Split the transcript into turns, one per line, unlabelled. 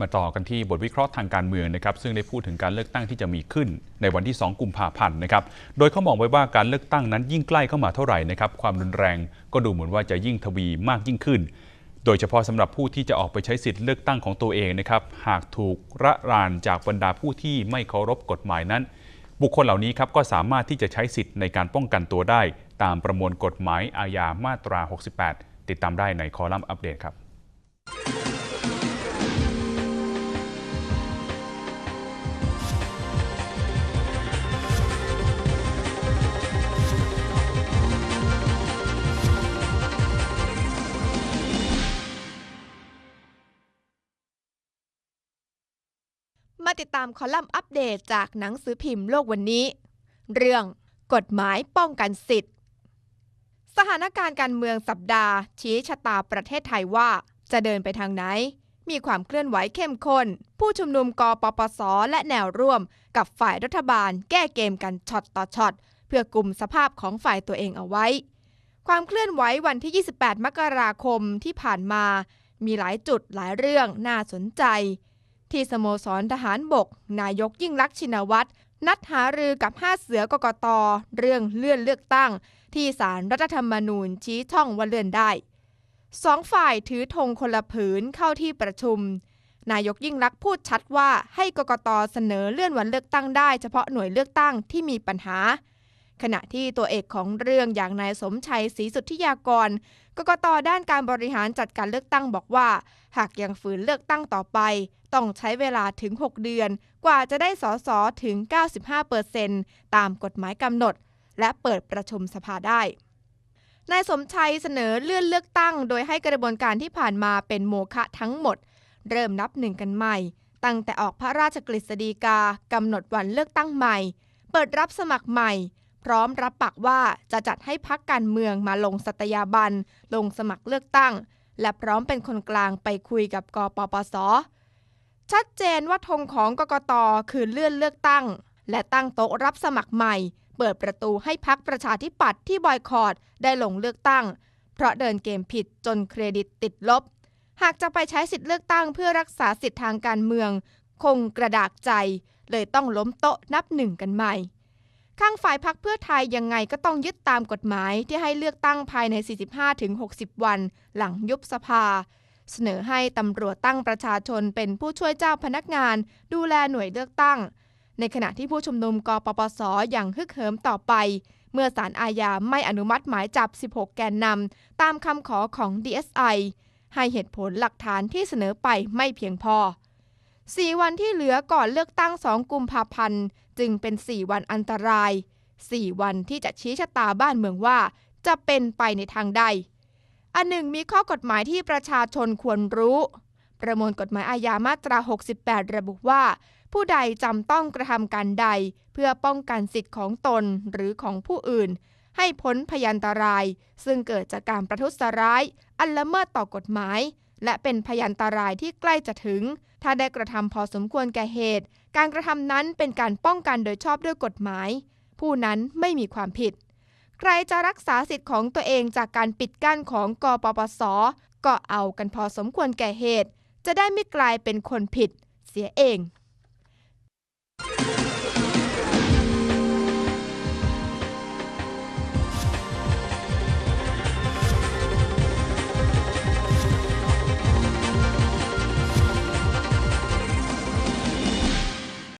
มาต่อกันที่บทวิเคราะห์ทางการเมืองนะครับซึ่งได้พูดถึงการเลือกตั้งที่จะมีขึ้นในวันที่ 2 กุมภาพันธ์นะครับโดยเขามองไว้ว่าการเลือกตั้งนั้นยิ่งใกล้เข้ามาเท่าไหร่นะครับความรุนแรงก็ดูเหมือนว่าจะยิ่งทวีมากยิ่งขึ้น โดยเฉพาะสำหรับผู้ที่จะออกไปใช้สิทธิ์เลือกตั้งของตัวเองนะครับหากถูกระรานจากบรรดาผู้ที่ไม่เคารพกฎหมายนั้น บุคคลเหล่านี้ครับก็สามารถที่จะใช้สิทธิ์ในการป้องกันตัวได้ ตามประมวลกฎหมายอาญามาตรา 68 ติดตามได้ในคอลัมน์อัปเดตครับ
มาติดตามคอลัมน์อัปเดตจากหนังสือพิมพ์โลกวันนี้ เรื่องกฎหมายป้องกันสิทธิ์ สถานการณ์การเมืองสัปดาห์ ชี้ชะตาประเทศไทยว่าจะเดินไปทางไหน มีความเคลื่อนไหวเข้มข้น ผู้ชุมนุมกปปส และแนวร่วม กับฝ่ายรัฐบาล แก้เกมกันช็อตต่อช็อต เพื่อกลุ่มสภาพของฝ่ายตัวเองเอาไว้ ความเคลื่อนไหววันที่ 28 มกราคมที่ผ่านมา มีหลายจุดหลายเรื่องน่าสนใจ ที่สโมสรทหารบก นายกยิ่งลักษณ์ชินวัตรนัดหารือกับห้าเสือกกตเรื่องเลื่อนเลือกตั้ง ที่สารรัฐธรรมนูญชี้ช่องว่าเลื่อนได้สองฝ่ายถือธงคนละผืนเข้าที่ประชุม นายกยิ่งลักษณ์พูดชัดว่าให้กกตเสนอเลื่อนวันเลือกตั้งได้เฉพาะหน่วยเลือกตั้งที่มีปัญหา ขณะที่ตัวเอกของเรื่องอย่างนายสมชัยศรีสุทธิยากรกกตด้านการบริหารจัดการเลือกตั้งบอกว่า หากยังฝืนเลือกตั้งต่อไป ต้องใช้เวลาถึง 6 เดือน กว่าจะได้สสถึง 95%ตามกฎหมายกำหนด และเปิดประชุมสภาได้นายสมชัยเสนอเลื่อนเลือกตั้ง โดยให้กระบวนการที่ผ่านมาเป็นโมฆะทั้งหมด เริ่มนับหนึ่งกันใหม่ ตั้งแต่ออกพระราชกฤษฎีกากำหนดวันเลือกตั้งใหม่ เปิดรับสมัครใหม่ พร้อมรับปากว่าจะจัดให้พักการเมืองมาลงสัตยาบัน ลงสมัครเลือกตั้ง และพร้อมเป็นคนกลางไปคุยกับกปปส ชัดเจนว่าธงของกกตคือเลื่อนเลือกตั้ง และตั้งโต๊ะรับสมัครใหม่ เปิดประตูให้พักประชาธิปัตย์ที่บอยคอรดได้ลงเลือกตั้ง เพราะเดินเกมผิดจนเครดิตติดลบ หากจะไปใช้สิทธิ์เลือกตั้งเพื่อรักษาสิทธิทางการเมือง คงกระดากใจ เลยต้องล้มโต๊ะนับหนึ่งกันใหม่ ข้างฝ่ายพักเพื่อไทยยังไงก็ต้องยึดตามกฎหมายที่ให้เลือกตั้งภายใน 45-60 วัน หลังยุบสภา เสนอให้ตำรวจตั้งประชาชนเป็นผู้ช่วยเจ้าพนักงาน ดูแลหน่วยเลือกตั้ง ในขณะที่ผู้ชุมนุมกปปสอย่างฮึกเหิมต่อไป เมื่อสารอาญาไม่อนุมัติหมายจับ 16 แกนนำตามคำขอของ DSI ให้เหตุผลหลักฐานที่เสนอไปไม่เพียงพอ 4 วันที่เหลือก่อนเลือกตั้ง 2 กุมภาพันธ์ จึงเป็น 4 วันอันตราย 4 วันที่จะชี้ชะตาบ้านเมืองว่า จะเป็นไปในทางใด อันหนึ่งมีข้อกฎหมายที่ประชาชนควรรู้ ประมวลกฎหมายอาญามาตรา 68 ระบุว่า ผู้ใดจำต้องกระทำการใด เพื่อป้องกันสิทธิ์ของตนหรือของผู้อื่น ให้พ้นพยันตราย ซึ่งเกิดจากการประทุษร้าย อันละเมิดต่อกฎหมาย และเป็นพยันตรายที่ใกล้จะถึง ถ้าได้กระทำพอสมควรแก่เหตุ การกระทำนั้นเป็นการป้องกันโดยชอบด้วยกฎหมาย ผู้นั้นไม่มีความผิด ใครจะรักษาสิทธิ์ของตัวเองจากการปิดกั้นของกปปส ก็เอากันพอสมควรแก่เหตุ จะได้ไม่กลายเป็นคนผิด เสียเอง